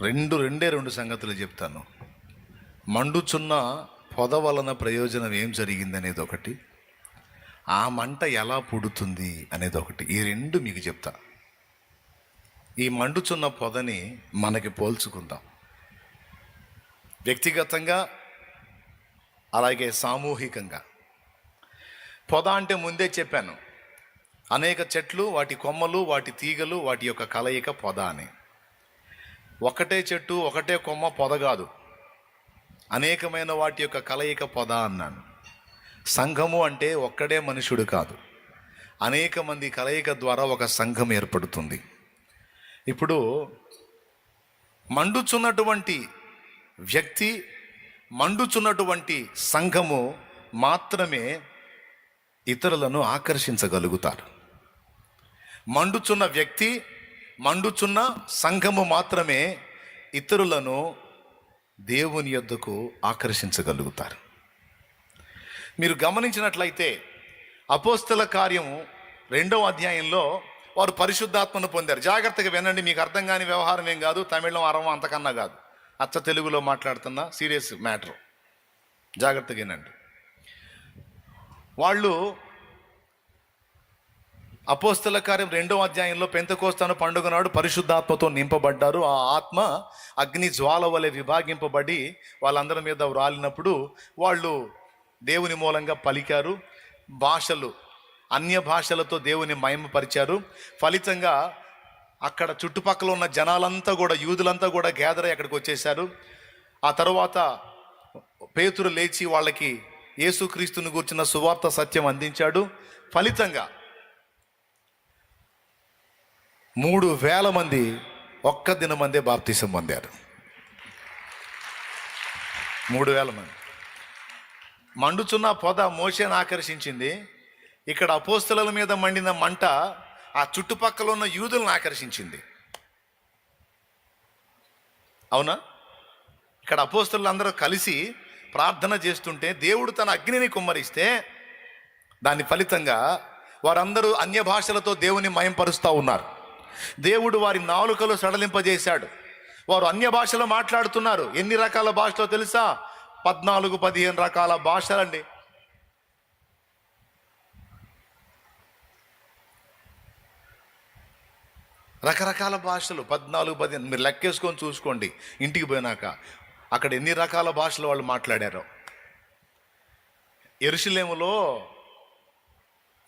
రెండు రెండే రెండు సంగతులు చెప్తాను. మండుచున్న పొద వలన ప్రయోజనం ఏం జరిగింది అనేది ఒకటి. ఆ మంట ఎలా పుడుతుంది అనేది ఒకటి. ఈ రెండు మీకు చెప్తా. ఈ మండుచున్న పొదని మనకి పోల్చుకుందాం. వ్యక్తిగతంగా అలాగే సామూహికంగా. పొద అంటే ముందే చెప్పాను. అనేక చెట్లు వాటి కొమ్మలు వాటి తీగలు వాటి యొక్క కలయిక పొద అని. ఒకటే చెట్టు ఒకటే కొమ్మ పొద కాదు. అనేకమైన వాటి యొక్క కలయిక పొద అన్నాను. సంఘము అంటే ఒక్కడే మనుషుడు కాదు. అనేక మంది కలయిక ద్వారా ఒక సంఘం ఏర్పడుతుంది. ఇప్పుడు మండుచున్నటువంటి వ్యక్తి మండుచున్నటువంటి సంఘము మాత్రమే ఇతరులను ఆకర్షించగలుగుతారు. మండుచున్న వ్యక్తి మండుచున్న సంఘము మాత్రమే ఇతరులను దేవుని యొద్దకు ఆకర్షించగలుగుతారు. మీరు గమనించినట్లయితే అపోస్తల కార్యము రెండవ అధ్యాయంలో వారు పరిశుద్ధాత్మను పొందారు. జాగ్రత్తగా వినండి మీకు అర్థం కాని వ్యవహారం ఏం కాదు తమిళం అరవం అంతకన్నా కాదు. అచ్చ తెలుగులో మాట్లాడుతున్న సీరియస్ మ్యాటర్. జాగ్రత్తగా వినండి. వాళ్ళు అపోస్తల కార్యం రెండో అధ్యాయంలో పెంతకోస్తాను పండుగ నాడు పరిశుద్ధాత్మతో నింపబడ్డారు. ఆ ఆత్మ అగ్ని జ్వాల వలె విభాగింపబడి వాళ్ళందరి మీద రాలినప్పుడు వాళ్ళు దేవుని మూలంగా పలికారు. భాషలు అన్య భాషలతో దేవుని మయమపరిచారు ఫలితంగా అక్కడ చుట్టుపక్కల ఉన్న జనాలంతా కూడా యూదులంతా కూడా గ్యాదర్ అక్కడికి వచ్చేసారు ఆ తర్వాత పేతురు లేచి వాళ్ళకి యేసుక్రీస్తుని గూర్చిన సువార్త సత్యం అందించాడు. ఫలితంగా మూడు వేల మంది ఒక్క దినమందే బాప్తిసం పొందారు. మూడు వేల మంది. మండుచున్న పొద మోసేను ఆకర్షించింది. ఇక్కడ అపోస్తల మీద మండిన మంట ఆ చుట్టుపక్కల ఉన్న యూదులను ఆకర్షించింది. అవునా? ఇక్కడ అపోస్తులందరూ కలిసి ప్రార్థన చేస్తుంటే దేవుడు తన అగ్నిని కుమ్మరిస్తే దాని ఫలితంగా వారందరూ అన్య భాషలతో దేవుని మయంపరుస్తూ ఉన్నారు. దేవుడు వారి నాలుకలు సడలింపజేశాడు. వారు అన్య భాషలో మాట్లాడుతున్నారు. ఎన్ని రకాల భాషలో తెలుసా? పద్నాలుగు పదిహేను రకాల భాషలండి. రకరకాల భాషలు పద్నాలుగు పదిహేను. మీరు లెక్కేసుకొని చూసుకోండి ఇంటికి పోయినాక. అక్కడ ఎన్ని రకాల భాషలు వాళ్ళు మాట్లాడారో. ఎరుషులేములో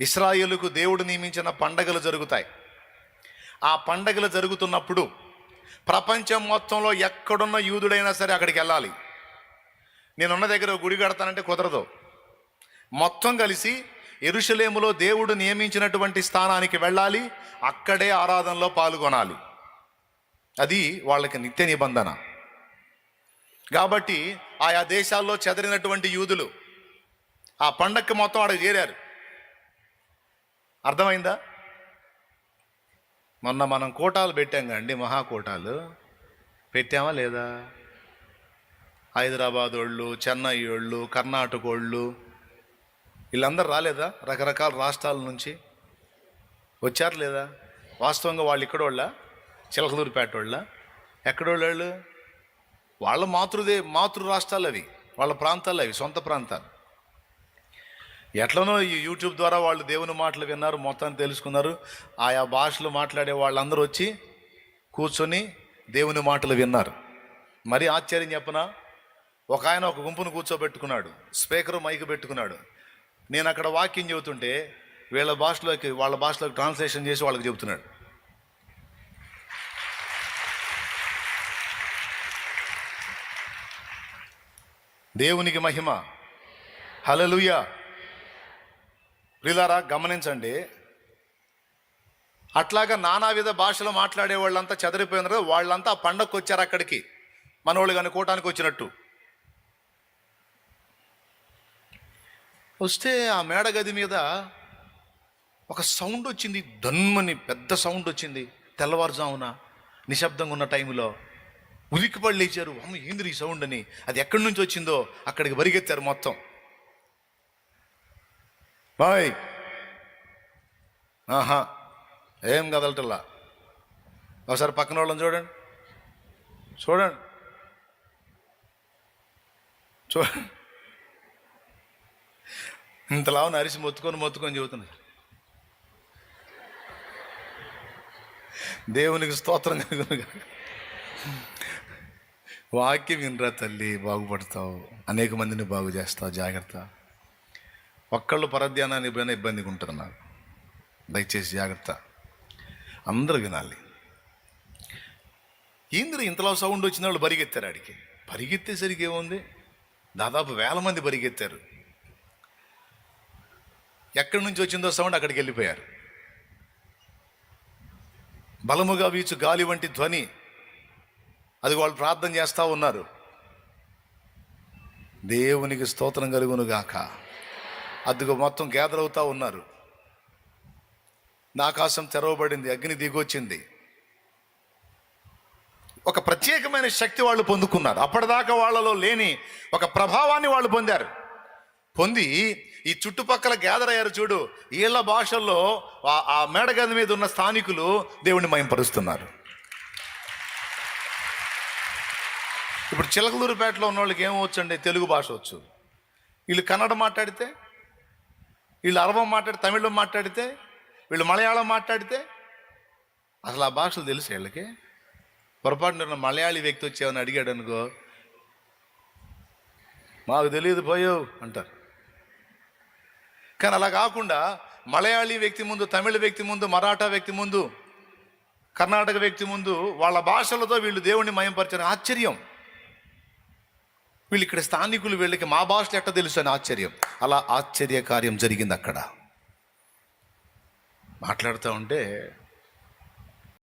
ఇస్రాయేలుకు దేవుడు నియమించిన పండగలు జరుగుతాయి. ఆ పండగలు జరుగుతున్నప్పుడు ప్రపంచం మొత్తంలో ఎక్కడున్న యూదుడైనా సరే అక్కడికి వెళ్ళాలి. నేనున్న దగ్గర గుడి కడతానంటే కుదరదు. మొత్తం కలిసి ఎరుషలేములో దేవుడు నియమించినటువంటి స్థానానికి వెళ్ళాలి అక్కడే ఆరాధనలో పాల్గొనాలి. అది వాళ్ళకి నిత్య నిబంధన. కాబట్టి ఆయా దేశాల్లో చెదరినటువంటి యూదులు ఆ పండక్కి మొత్తం ఆడ చేరారు. అర్థమైందా? మొన్న మనం కోటాలు పెట్టాం కండి మహాకోటాలు పెట్టామా లేదా? హైదరాబాద్ వాళ్ళు చెన్నై వాళ్ళు కర్ణాటక వాళ్ళు వీళ్ళందరూ రాలేదా రకరకాల రాష్ట్రాల నుంచి? వచ్చారు లేదా? వాస్తవంగా వాళ్ళు ఇక్కడ వాళ్ళ చిలకదూరిపేట వాళ్ళ ఎక్కడ వాళ్ళు? వాళ్ళ మాతృదే మాతృ రాష్ట్రాలు అవి. వాళ్ళ ప్రాంతాలు అవి సొంత ప్రాంతాలు. ఎట్లనో ఈ యూట్యూబ్ ద్వారా వాళ్ళు దేవుని మాటలు విన్నారు మొత్తాన్ని తెలుసుకున్నారు. ఆయా భాషలు మాట్లాడే వాళ్ళందరూ వచ్చి కూర్చొని దేవుని మాటలు విన్నారు. మరి ఆశ్చర్యం చెప్పనా? ఒక ఆయన ఒక గుంపును కూర్చోబెట్టుకున్నాడు స్పీకర్ మైక్ పెట్టుకున్నాడు. నేను అక్కడ వాక్యం చెబుతుంటే వీళ్ళ భాషలోకి వాళ్ళ భాషలోకి ట్రాన్స్లేషన్ చేసి వాళ్ళకి చెబుతున్నాడు. దేవునికి మహిమ. హలలుయా ప్రిలారా గమనించండి. అట్లాగా నానావిధ భాషలు మాట్లాడే వాళ్ళంతా చెదరిపోయినారు వాళ్ళంతా ఆ పండగకు వచ్చారు అక్కడికి. మనోళ్ళు కానీ వచ్చినట్టు. వస్తే ఆ మేడ గది మీద ఒక సౌండ్ వచ్చింది దన్మని పెద్ద సౌండ్ వచ్చింది. తెల్లవారుజామున నిశ్శబ్దంగా ఉన్న టైంలో ఉలిక్కిపడి లేచారు. అమ్మ ఏంది ఈ సౌండ్ అని? అది ఎక్కడి నుంచి వచ్చిందో అక్కడికి పరిగెత్తారు మొత్తం. బాయ్. ఆహా ఏం కదలటల్లా? ఒకసారి పక్కన వాళ్ళని చూడండి. చూడండి. చూడండి ఇంతలావు అరిసి మొత్తుకొని మొత్తుకొని చెబుతున్నారు దేవునికి స్తోత్రం కలుగునుగా వాక్యం వినరా తల్లి బాగుపడతావు. అనేక మందిని బాగు చేస్తావు జాగ్రత్త. ఒక్కళ్ళు పరధ్యానాన్ని పోయినా ఇబ్బందిగా ఉంటుంది నాకు. దయచేసి జాగ్రత్త. అందరూ వినాలి. ఏంద్ర ఇంతలో సౌండ్ వచ్చిన వాళ్ళు పరిగెత్తారు ఆడికి. పరిగెత్తేసరికి ఏముంది? దాదాపు వేల మంది పరిగెత్తారు. ఎక్కడి నుంచి వచ్చిందో సౌండ్ అక్కడికి వెళ్ళిపోయారు. బలముగా వీచు గాలి వంటి ధ్వని. అది వాళ్ళు ప్రార్థన చేస్తూ ఉన్నారు. దేవునికి స్తోత్రం కలుగును గాక అదిగో మొత్తం గ్యాదర్ అవుతూ ఉన్నారు. నాకాశం తెరవబడింది అగ్ని దిగొచ్చింది. ఒక ప్రత్యేకమైన శక్తి వాళ్ళు పొందుకున్నారు. అప్పటిదాకా వాళ్ళలో లేని ఒక ప్రభావాన్ని వాళ్ళు పొందారు. పొంది ఈ చుట్టుపక్కల గ్యాదర్ అయ్యారు చూడు వీళ్ళ భాషల్లో ఆ- ఆ మేడగది మీద ఉన్న స్థానికులు దేవుణ్ణి మయంపరుస్తున్నారు. ఇప్పుడు చిలకలూరుపేటలో ఉన్న వాళ్ళకి ఏమవచ్చండి? తెలుగు భాష వచ్చు. వీళ్ళు కన్నడ మాట్లాడితే వీళ్ళు అరవం మాట్లాడి తమిళం మాట్లాడితే వీళ్ళు మలయాళం మాట్లాడితే అసలు ఆ భాషలు తెలుసు వీళ్ళకి? పొరపాటున మలయాళీ వ్యక్తి వచ్చేవని అడిగాడు అనుకో మాకు తెలియదు పోయావు అంటారు. కానీ అలా కాకుండా మలయాళీ వ్యక్తి ముందు తమిళ వ్యక్తి ముందు మరాఠా వ్యక్తి ముందు కర్ణాటక వ్యక్తి ముందు వాళ్ళ భాషలతో వీళ్ళు దేవుణ్ణి మయంపరిచిన ఆశ్చర్యం. వీళ్ళు ఇక్కడ స్థానికులు వీళ్ళకి మా భాషలు ఎట్ట తెలుసు అని ఆశ్చర్యం. అలా ఆశ్చర్య కార్యం జరిగింది అక్కడ మాట్లాడుతూ ఉంటే